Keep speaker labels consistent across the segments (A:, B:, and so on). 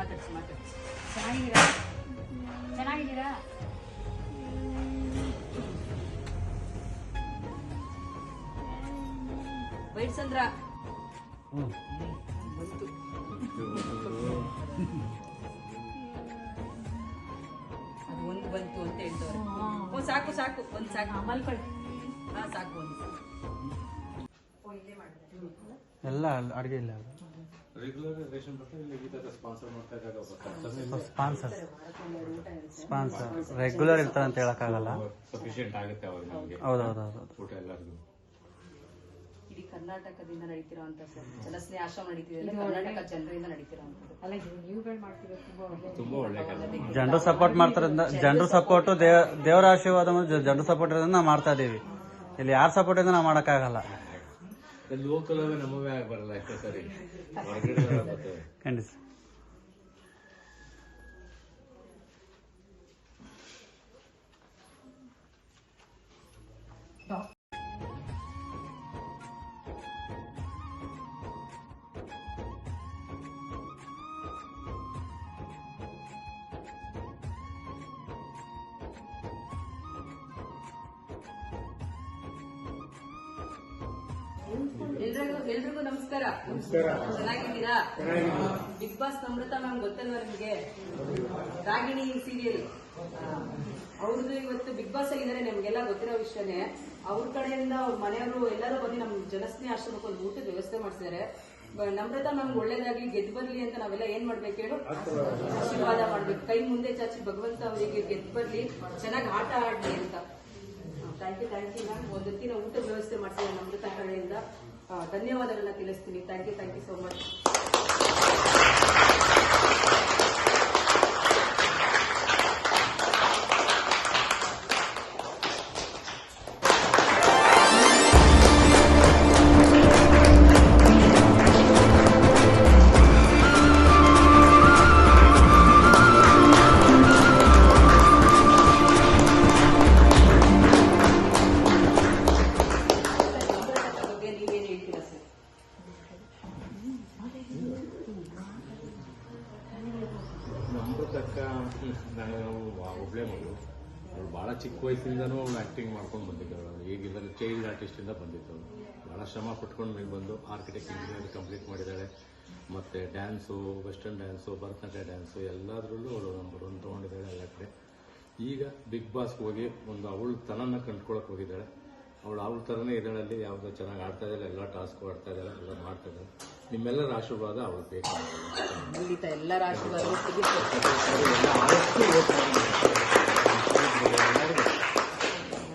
A: ಮಾತಾಡಿ
B: ಚೆನ್ನಾಗಿದ್ದೀರಾ? ಚೆನ್ನಾಗಿದ್ದೀರಾ?
A: ವೈಟ್ಸಂದ್ರ
C: ಹ್ಞೂ
A: ಬಂತು. ಅದು ಒಂದು ಬಂತು ಅಂತ ಹೇಳ್ತವ್ರೆ. ಓ ಸಾಕು ಸಾಕು ಒಂದು ಸಾಕು.
B: ಮಲ್ಕೊಳ್ಳಿ.
A: ಹಾ ಸಾಕು ಒಂದು
C: ಎಲ್ಲ ಅಡುಗೆ ಇಲ್ಲ
D: ರೆಗ್ಯುಲರ್ ರೇಷನ್ ಬರ್ತಾರೆ ಇಲ್ಲ ಈ ಥರ ಸ್ಪಾನ್ಸರ್ ಮಾಡ್ತಾ ಇದ್ದಾಗ
C: ಸ್ಪಾನ್ಸರ್ ಸ್ಪಾನ್ಸರ್ ರೆಗ್ಯುಲರ್ ಇರ್ತಾರೆ ಅಂತ ಹೇಳಕ್ಕಾಗಲ್ಲ.
D: ಸಫಿಷಿಯಂಟ್ ಆಗುತ್ತೆ ಅವಾಗ ನಮಗೆ.
C: ಹೌದು ಹೌದು ಹೌದು
D: ಊಟ ಎಲ್ಲರಿಗೂ.
A: ಇಡೀ ಕರ್ನಾಟಕದಿಂದ ನಡೀತಿರುವಂತ ಆಶ್ರಮ ನಡೀತಿದೆ ಕರ್ನಾಟಕ ಜನರಿಂದ
C: ಜನರು ಸಪೋರ್ಟ್ ಮಾಡ್ತಾರೆ ಜನರು ಸಪೋರ್ಟ್ ದೇವ ದೇವರ ಆಶೀರ್ವಾದ ಜನರು ಸಪೋರ್ಟ್ ಇರೋದ್ರಿಂದ ನಾವು ಮಾಡ್ತಾ ಇದೀವಿ. ಇಲ್ಲಿ ಯಾರ ಸಪೋರ್ಟ್ ಇಂದ ನಾವು ಮಾಡೋಕ್ಕಾಗಲ್ಲ.
D: ಲೋಕಲ್ ನಮ್ಮವೇ ಆಗ್ಬಾರಲ್ಲ ಬರಲ್ಲ ಅಷ್ಟೇ ಸರಿ. ಹೊರಗಡೆ ಬರ್ತವೆ
C: ಖಂಡಿತ.
A: ಎಲ್ರಿಗೂ ಎಲ್ರಿಗೂ ನಮಸ್ಕಾರ. ಚೆನ್ನಾಗಿದ್ದೀರಾ? ಬಿಗ್ ಬಾಸ್ ನಮ್ರತ ಮ್ಯಾಮ್ ಗೊತ್ತಲ್ವಾ ನಿಮ್ಗೆ ರಾಗಿಣಿ ಸೀರಿಯಲ್ ಅವ್ರದ್ದು ಇವತ್ತು ಬಿಗ್ ಬಾಸ್ ಆಗಿದ್ದಾರೆ ನಮ್ಗೆಲ್ಲ ಗೊತ್ತಿರೋ ವಿಷಯನೇ. ಅವ್ರ ಕಡೆಯಿಂದ ಅವ್ರ ಮನೆಯವರು ಎಲ್ಲರೂ ಬಂದು ನಮ್ ಜನಸ್ನೇಹ ಆಶ್ರಮಕ್ಕೆ ಒಂದು ಊಟದ ವ್ಯವಸ್ಥೆ ಮಾಡಿಸಿದ್ದಾರೆ. ನಮ್ರತ ನಮ್ಗೆ ಒಳ್ಳೇದಾಗ್ಲಿ ಗೆದ್ದು ಬರ್ಲಿ ಅಂತ ನಾವೆಲ್ಲ ಏನ್ ಮಾಡ್ಬೇಕು ಹೇಳು? ಆಶೀರ್ವಾದ ಮಾಡ್ಬೇಕು. ಕೈ ಮುಂದೆ ಚಾಚಿ ಭಗವಂತ ಅವರಿಗೆ ಗೆದ್ದು ಬರ್ಲಿ. ಚೆನ್ನಾಗಿ ಆಟ ಆಡ್ಲಿ ಅಂತ. Thank you thank you, ma'am. ಒಂದು ಊಟ ವ್ಯವಸ್ಥೆ ಮಾಡ್ತೀನಿ ನಮ್ಮ ಕಡೆಯಿಂದ ಧನ್ಯವಾದಗಳನ್ನ ತಿಳಿಸ್ತೀನಿ. Thank you thank you so much.
D: ಚಿಕ್ಕ ವಯಸ್ಸಿಂದನೂ ಅವ್ಳು ಆ್ಯಕ್ಟಿಂಗ್ ಮಾಡ್ಕೊಂಡು ಬಂದಿದ್ದಳು. ಈಗಿಲ್ಲ ಚೈಲ್ಡ್ ಆರ್ಟಿಸ್ಟಿಂದ ಬಂದಿತ್ತು ಭಾಳ ಶ್ರಮ ಪಟ್ಕೊಂಡು ಮೇಲೆ ಬಂದು ಆರ್ಕಿಟೆಕ್ಟ್ ಇಂಜಿನಿಯರ್ ಕಂಪ್ಲೀಟ್ ಮಾಡಿದ್ದಾಳೆ. ಮತ್ತು dance western dance Bharatanatyam dance ಎಲ್ಲದರಲ್ಲೂ ಅವಳು ನಂಬರ್ ಒನ್ ತೊಗೊಂಡಿದ್ದಾಳೆ ಎಲ್ಲ ಕಡೆ. ಈಗ ಬಿಗ್ ಬಾಸ್ಗೆ ಹೋಗಿ ಒಂದು ಅವಳು ತನನ ಕಂಡ್ಕೊಳಕ್ಕೆ ಹೋಗಿದ್ದಾಳೆ. ಅವಳು ಅವಳ ಥರನೇ ಇದ್ದಾಳೆ ಅಲ್ಲಿ ಯಾವುದೋ ಚೆನ್ನಾಗಿ ಆಡ್ತಾ ಇದ್ದಾಳೆ ಎಲ್ಲ ಟಾಸ್ಕ್ ಆಡ್ತಾ ಇದ್ದಾಳೆ ಎಲ್ಲ ಮಾಡ್ತಾ ಇದ್ದಾಳೆ. ನಿಮ್ಮೆಲ್ಲರ ಆಶೀರ್ವಾದ ಅವಳು ಬೇಕು
A: ಖಂಡಿತ ಎಲ್ಲರ ಆಶೀರ್ವಾದ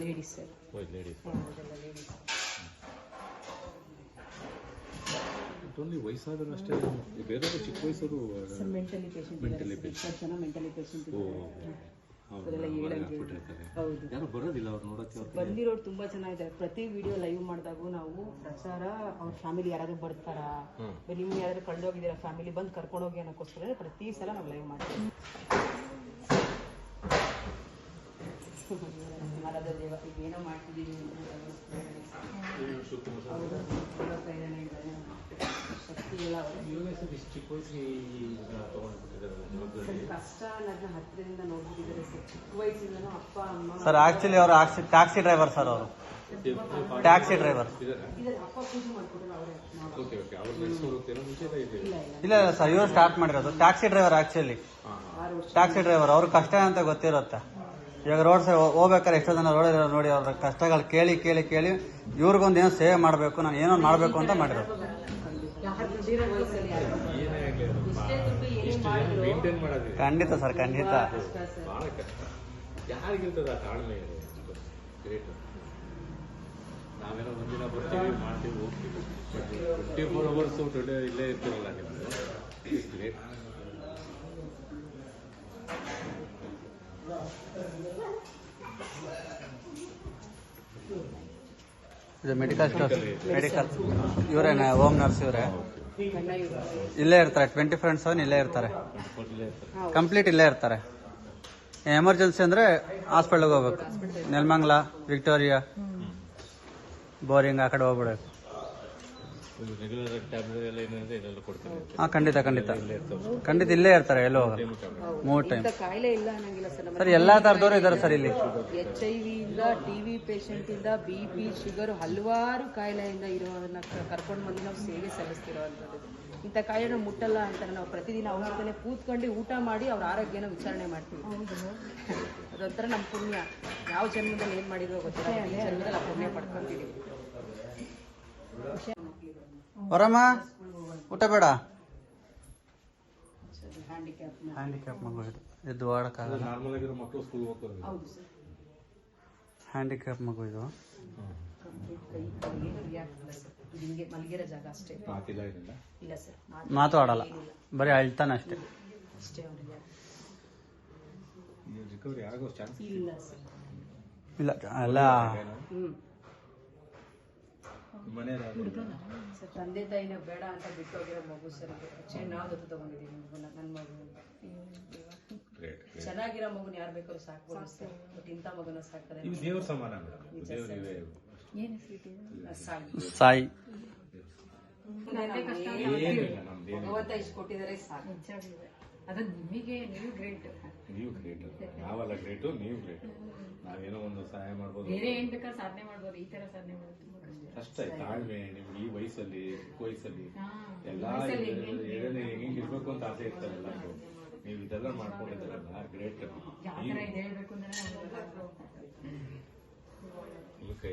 A: ಲೇಡೀಸ್ ಸರ್
D: ಓನ್ಲಿ ವಯಸ್ಸಾದರೂ ಅಷ್ಟೇ ಬೇರೆ ಚಿಕ್ಕ ವಯಸ್ಸರು
A: ಮೆಂಟಲಿ ಪೇಷಂಟ್ ಜನ ಮೆಂಟಲಿ ಪೇಷಂಟ್
D: ಯಾರು ಬರೋದಿಲ್ಲ ಅವ್ರು
A: ಬಂದಿರೋರು ತುಂಬಾ ಚೆನ್ನಾಗಿದ್ದಾರೆ. ಪ್ರತಿ ವಿಡಿಯೋ ಲೈವ್ ಮಾಡಿದಾಗೂ ನಾವು ಪ್ರಚಾರ ಅವ್ರ ಫ್ಯಾಮಿಲಿ ಯಾರಾದ್ರೂ ಬರ್ತಾರಾ? ನಿಮ್ಗೆ ಯಾರಾದ್ರೂ ಕಳ್ದೋಗಿದ್ದೀರಾ ಫ್ಯಾಮಿಲಿ ಬಂದು ಕರ್ಕೊಂಡೋಗಿ ಅನ್ನೋಕ್ಕೋಸ್ಕರ ಪ್ರತಿ ಸಲ ನಾವು ಲೈವ್ ಮಾಡ್ತೀವಿ.
D: ಸರ್
A: ಆಕ್ಚುಲಿ ಸರ್
C: ಆ್ಯಕ್ಚುಲಿ ಅವರು ಟ್ಯಾಕ್ಸಿ ಡ್ರೈವರ್ ಸರ್ ಅವರು. ಟ್ಯಾಕ್ಸಿ ಡ್ರೈವರ್
A: ಇಲ್ಲ ಇಲ್ಲ
C: ಸರ್ ಇವರು ಸ್ಟಾರ್ಟ್ ಮಾಡಿರೋದು. Taxi driver
A: actually
C: taxi driver ಅವ್ರ ಕಷ್ಟ ಅಂತ ಗೊತ್ತಿರುತ್ತೆ. ಇವಾಗ ರೋಡ್ ಸೈಡ್ ಹೋಗ್ಬೇಕಾದ್ರೆ ಎಷ್ಟೋ ಜನ ರೋಡ್ ನೋಡಿ ಅವ್ರ ಕಷ್ಟಗಳು ಕೇಳಿ ಕೇಳಿ ಕೇಳಿ ಇವ್ರಿಗೊಂದು ಏನೋ ಸೇವೆ ಮಾಡಬೇಕು, ನಾನು ಏನೋ ಮಾಡಬೇಕು ಅಂತ
D: ಮಾಡಿರೋ
C: ಖಂಡಿತ ಸರ್, ಖಂಡಿತ.
D: ಮಾಡ್ತೀವಿ ಹೋಗ್ತೀವಿ ಫೋರ್ ಇಲ್ಲೇ ಇರ್ತೀರಲ್ಲ ನೀವು ಗ್ರೇಟ್
C: ಇದು ಮೆಡಿಕಲ್ ಸ್ಟೋರ್ ಮೆಡಿಕಲ್ ಇವರೇನ ಹೋಮ್ ನರ್ಸ್ ಇವರೇ. ಇಲ್ಲೇ ಇರ್ತಾರೆ. ಟ್ವೆಂಟಿ ಫೋರ್ ಸೆವೆನ್ ಇಲ್ಲೇ ಇರ್ತಾರೆ.
D: ಇಲ್ಲೇ ಇರ್ತಾರೆ
C: ಕಂಪ್ಲೀಟ್ ಇಲ್ಲೇ ಇರ್ತಾರೆ. ಎಮರ್ಜೆನ್ಸಿ ಅಂದರೆ ಹಾಸ್ಪಿಟ್ಲಿಗೆ ಹೋಗ್ಬೇಕು. ನೆಲಮಂಗ್ಲ ವಿಕ್ಟೋರಿಯಾ ಬೋರಿಂಗ್ ಆ ಕಡೆ ಹೋಗ್ಬಿಡ್ಬೇಕು.
D: ರೆಗ್ಯುಲರ್ ಟ್ಯಾಬ್ಲೆಟ್ ಎಲ್ಲ ಏನಿದೆ ಇದೆಲ್ಲ ಕೊಡ್ತೀನಿ.
C: ಹಾಂ ಖಂಡಿತ ಖಂಡಿತ.
D: ಇಲ್ಲೇ
C: ಖಂಡಿತ ಇಲ್ಲೇ ಇರ್ತಾರೆ ಎಲ್ಲೋ ಮೂರ್ ಟೈಮ್
A: ಇಂಥ ಕಾಯಿಲೆ ಇಲ್ಲ ಅನ್ನಂಗಿಲ್ಲ ಸರ್. ನಮ್ಮ
C: ಸರ್ ಎಲ್ಲಾ ಥರದವರು ಇದ್ದಾರೆ ಸರ್ ಇಲ್ಲಿ.
A: ಎಚ್ ಐ ವಿ ಇಂದ ಟಿ ವಿ ಪೇಷಂಟ್ ಇಂದ ಬಿ ಪಿ ಶುಗರ್ ಹಲವಾರು ಕಾಯಿಲೆಯಿಂದ ಇರೋದನ್ನ ಕರ್ಕೊಂಡು ಬಂದು ನಾವು ಸೇವೆ ಸಲ್ಲಿಸ್ತಿರೋವಂಥದ್ದು ಇಂಥ ಕಾಯಿಲೆ ಮುಟ್ಟಲ್ಲ ಅಂತ ನಾವು ಪ್ರತಿದಿನ ಅವ್ರ ಜೊತೆ ಕೂತ್ಕೊಂಡು ಊಟ ಮಾಡಿ ಅವ್ರ ಆರೋಗ್ಯನ ವಿಚಾರಣೆ ಮಾಡ್ತೀವಿ. ಅದೊಂಥರ ನಮ್ಮ ಪುಣ್ಯ. ಯಾವ ಜನ್ಮದಲ್ಲಿ ಏನು ಮಾಡಿದ್ರು ಗೊತ್ತಿಲ್ಲ. ಈ ಜನ್ಮದಲ್ಲಿ ಆ ಪುಣ್ಯ ಪಡ್ಕೊಂತಿದೀವಿ
C: ಹೊರಮ್ಮ ಊಟ ಬೇಡ?
A: ಹ್ಯಾಂಡಿಕ್ಯಾಪ್
C: ಮಗು ಇದು. ಎದ್ದು ಆಡೋಕ್ಕಾಗಲ್ಲ.
D: ನಾರ್ಮಲ್ ಆಗಿರೋ ಮಕ್ಕಳು ಸ್ಕೂಲ್ ಹೋಗ್ತಾರೆ.
A: ಹೌದು ಸರ್.
C: ಹ್ಯಾಂಡಿಕ್ಯಾಪ್ ಮಗು ಇದು. ಮಾತು ಆಡಲ್ಲ. ಬರೀ ಅಳ್ತಾನೆ ಅಷ್ಟೇ.
A: ಅಷ್ಟೇ ಅವ್ರಿಗೆ.
D: ರಿಕವರಿ ಆಗೋ ಚಾನ್ಸ್
A: ಇಲ್ಲ ಸರ್
C: ಇಲ್ಲ ಎಲ್ಲ
A: ಹ್ಞೂ
D: ಮನೆ
A: ಸರ್ ತಂದೆ ತಾಯಿನ ಬೇಡ ಅಂತ ಬಿಟ್ಟೋಗಿರೋ ಮಗು ಸರ್ ನಾವು ದತ್ತು ತಗೊಂಡಿದ್ದೀವಿ ಮಗುನ ನನ್ನ ಮಗು ಅಂತ.
D: ಗ್ರೇಟ್
A: ಚೆನ್ನಾಗಿರೋ ಮಗುನ ಯಾರು ಬೇಕಾದ್ರೂ ಸಾಕ್ಬೋದು ಸರ್. ಬಟ್ ಇಂಥ ಮಗುನ ಸಾಕ್ತಾರೆ
D: ದೇವ್ರ ಸಮಾನ
C: ಸಾಯಿ.
A: ಭಗವಂತ ಇಷ್ಟು ಕೊಟ್ಟಿದ್ದಾರೆ ಸಾಕು.
B: ಅದು ನಿಮಗೆ ನೀವು ಗ್ರೇಟ್
D: ನೀವು ಗ್ರೇಟ್ ನಾವಲ್ಲ ಗ್ರೇಟು ನೀವು ಗ್ರೇಟ್ ನಾವೇನೋ ಒಂದು ಸಹಾಯ ಮಾಡ್ಬೋದು.
B: ಬೇರೆ ಏನ್ ಬೇಕಾದ್ರೆ ಸಾಧನೆ ಮಾಡ್ಬೋದು ಈ ತರ ಸಾಧನೆ ಮಾಡೋದು ತುಂಬಾ ಕಷ್ಟ.
D: ಕಷ್ಟ ತಾಳ್ಮೆ ನಿಮ್ಗೆ ಈ ವಯಸ್ಸಲ್ಲಿ ಚಿಕ್ಕ ವಯಸ್ಸಲ್ಲಿ ಎಲ್ಲಾ ಹೆಂಗೆ ಇರ್ಬೇಕು ಅಂತ ಆಸೆ ಇರ್ತಾರೆ ಎಲ್ಲರಿಗೂ. ನೀವು ಇದೆಲ್ಲ ಮಾಡ್ಕೊಂಡಿದ್ದೀರಲ್ಲ ಗ್ರೇಟ್
B: ಯಾವ ತರ ಇದೆ ಹೇಳ್ಬೇಕು ಅಂದ್ರೆ ನಮ್ಗೆ
D: ನೀವು ಕೈ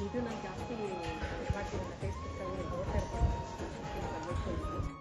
B: ಇದು ನಾನು ಜಾಸ್ತಿ ಮಾಡ್ತೀನಿ ಫೇಸ್ಬುಕ್ಕಲ್ಲಿ ನೋಡ್ತಾ ಇರ್ತೀನಿ